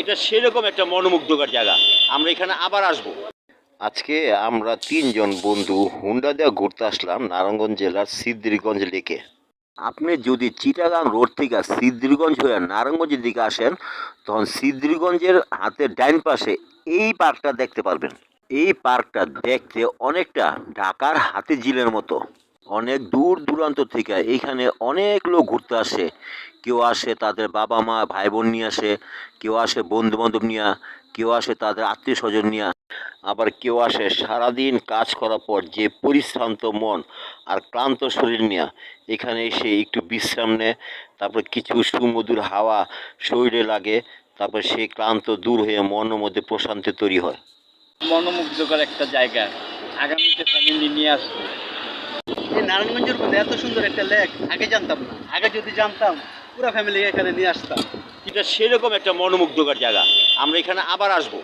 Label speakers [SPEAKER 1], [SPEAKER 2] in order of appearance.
[SPEAKER 1] এটা সেরকম একটা মনোমুগ্ধকর জায়গা। আমরা এখানে আবার আসব। আজকে আমরা তিনজন বন্ধু হুন্ডা দিয়ে ঘুরতে আসলাম নারায়ণগঞ্জ জেলার সিদ্দিরগঞ্জ লেকে। আপনি যদি চিটাগাং রোড থেকে সিদ্দিরগঞ্জ হয়ে নারায়ণগঞ্জের দিকে আসেন, তখন সিদ্দিরগঞ্জের হাতের ডাইন পাশে এই পার্কটা দেখতে পারবেন। এই পার্কটা দেখতে অনেকটা ঢাকার হাতি ঝিলের মতো। অনেক দূর দূরান্ত থেকে এইখানে অনেক লোক ঘুরতে আসে। কেউ আসে তাদের বাবা মা ভাই বোন নিয়ে আসে, কেউ আসে বন্ধু বান্ধব নিয়ে, কেউ আসে তাদের আত্মীয় স্বজন নিয়ে, আবার কেউ আসে সারাদিন কাজ করার পর যে পরিশ্রান্ত মন আর ক্লান্ত শরীর নিয়ে, এখানে এসে একটু বিশ্রাম নেয়, তারপর কিছু সুমধুর হাওয়া শরীরে লাগে, তারপর সেই ক্লান্ত দূর হয়ে মনের মধ্যে প্রশান্তি তৈরি হয়।
[SPEAKER 2] মনোমুগ্ধকর একটা জায়গা। আগামীতে ফ্যামিলি নিয়ে আসব।
[SPEAKER 3] এই নারায়ণগঞ্জের মধ্যে এত সুন্দর একটা লেক, আগে জানতাম না। আগে যদি জানতাম, পুরো ফ্যামিলি এখানে নিয়ে আসতাম।
[SPEAKER 1] এটা সেরকম একটা মনোমুগ্ধকর জায়গা। আমরা এখানে আবার আসব।